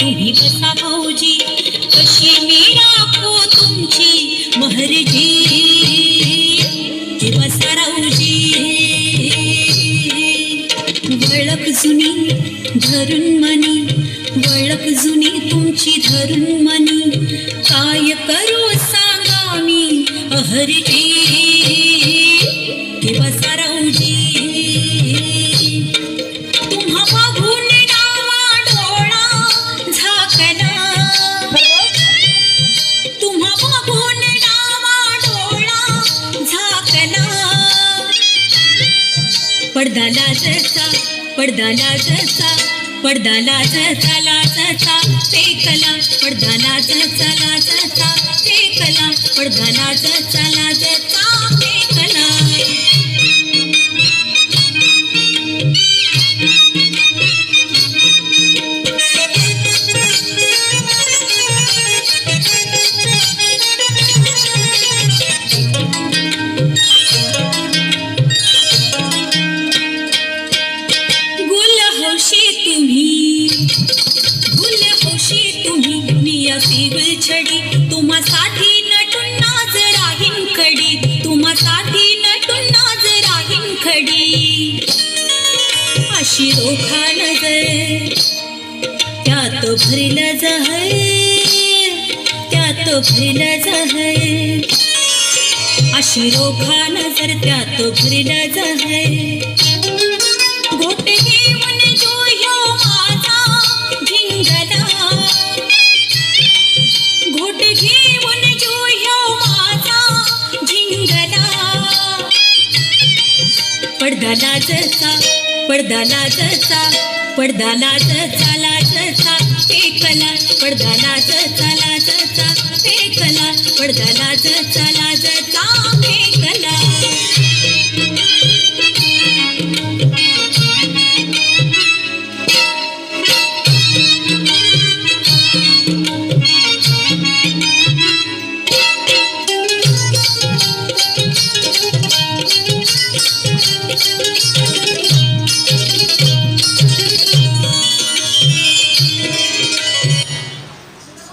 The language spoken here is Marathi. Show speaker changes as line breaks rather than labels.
तुम्ही बसा भाऊजी कशी मी राखो तुमची महरजी. बसा राऊजी वळख जुनी धरून मनी वळख जुनी तुमची धरून मनी काय करू सांगा मी अहरजी. पडदा लाजचा पडदा लाजचा पडदा लाजचा लाजचा ते कला पडदा लाजचा लाजचा ते कला पडदा लाजचा लाजचा फिगुल तुम्हा साठी नटून नाच राहीन खडी तुम्हासाठी नटून नाच राहीन खडी अशी रोखा नजर त्यात भरलं जहर त्यात भरलं जहर. अशी रोखा नजर त्यात भरलं जहर. पडदाला जसा पडदाला जसा पडदाला जसाला जसा फेकला पडदाला जसाला जसा फेकला पडदाला जसाला